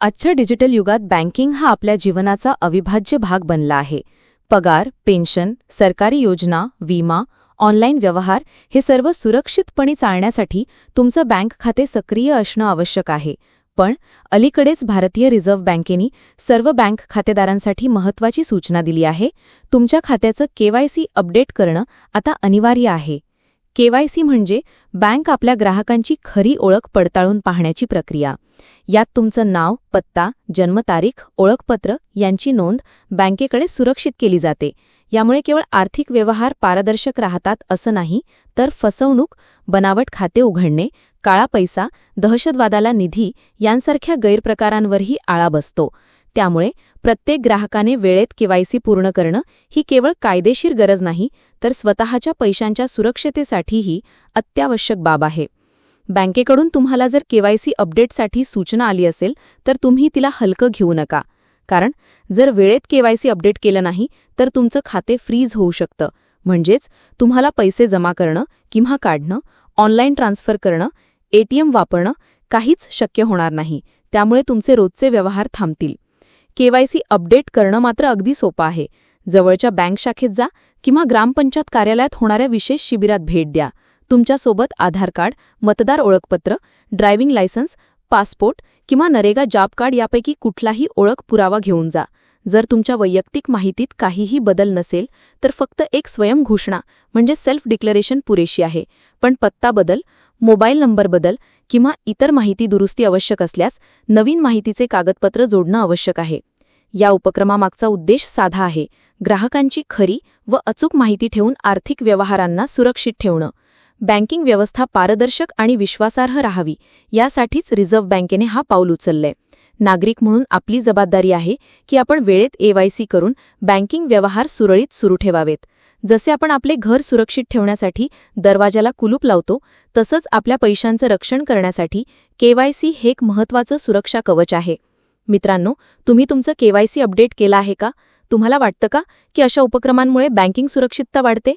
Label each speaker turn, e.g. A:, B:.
A: आजच्या डिजिटल युगात बँकिंग हा आपल्या जीवनाचा अविभाज्य भाग बनला आहे. पगार पेन्शन सरकारी योजना विमा ऑनलाईन व्यवहार हे सर्व सुरक्षितपणे चालण्यासाठी तुमचं बँक खाते सक्रिय असणं आवश्यक आहे. पण अलीकडेच भारतीय रिझर्व्ह बँकेनी सर्व बँक खातेदारांसाठी महत्त्वाची सूचना दिली आहे. तुमच्या खात्याचं केवायसी अपडेट करणं आता अनिवार्य आहे. केवायसी म्हणजे बँक आपल्या ग्राहकांची खरी ओळख पडताळून पाहण्याची प्रक्रिया. यात तुमचं नाव पत्ता जन्मतारीख ओळखपत्र यांची नोंद बँकेकडे सुरक्षित केली जाते. यामुळे केवळ आर्थिक व्यवहार पारदर्शक राहतात असं नाही तर फसवणूक बनावट खाते उघडणे काळा पैसा दहशतवादाला निधी यांसारख्या गैरप्रकारांवरही आळा बसतो. त्यामुळे प्रत्येक ग्राहकाने वेळेत केवायसी पूर्ण करणं ही केवळ कायदेशीर गरज नाही तर स्वतःच्या पैशांच्या सुरक्षतेसाठीही अत्यावश्यक बाब आहे. बँकेकडून तुम्हाला जर केवायसी अपडेटसाठी सूचना आली असेल तर तुम्ही तिला हलकं घेऊ नका. कारण जर वेळेत केवायसी अपडेट केलं नाही तर तुमचं खाते फ्रीज होऊ शकतं. म्हणजेच तुम्हाला पैसे जमा करणं किंवा काढणं ऑनलाईन ट्रान्स्फर करणं एटीएम वापरणं काहीच शक्य होणार नाही. त्यामुळे तुमचे रोजचे व्यवहार थांबतील. केवायसी अपडेट करणं मात्र अगदी सोपं आहे. जवळच्या बँक शाखेत जा किंवा ग्रामपंचायत कार्यालयात होणाऱ्या विशेष शिबिरात भेट द्या. तुमच्यासोबत आधार कार्ड मतदार ओळखपत्र ड्रायव्हिंग लायसन्स पासपोर्ट किंवा नरेगा जॉब कार्ड यापैकी कुठलाही ओळख पुरावा घेऊन जा. जर तुमच्या वैयक्तिक माहितीत काहीही बदल नसेल तर फक्त एक स्वयं घोषणा म्हणजे सेल्फ डिक्लरेशन पुरेशी आहे. पण पत्ता बदल मोबाईल नंबर बदल किंवा इतर माहिती दुरुस्ती आवश्यक असल्यास नवीन माहितीचे कागदपत्र जोडणं आवश्यक आहे. या उपक्रमामागचा उद्देश साधा आहे. ग्राहकांची खरी व अचूक माहिती ठेवून आर्थिक व्यवहारांना सुरक्षित ठेवणं. बँकिंग व्यवस्था पारदर्शक आणि विश्वासार्ह राहावी यासाठीच रिझर्व्ह बँकेने हा पाऊल उचललंय. नागरिक म्हणून आपली जबाबदारी आहे की आपण वेळेत एवायसी करून बँकिंग व्यवहार सुरळीत सुरू ठेवावेत. जसे आपण आपले घर सुरक्षित ठेवण्यासाठी दरवाजाला कुलूप लावतो तसंच आपल्या पैशांचं रक्षण करण्यासाठी केवायसी हे एक महत्त्वाचं सुरक्षा कवच आहे. मित्रांनो तुम्ही तुमचं केवायसी अपडेट केलं आहे का? तुम्हाला वाटतं का की अशा उपक्रमांमुळे बँकिंग सुरक्षितता वाढते?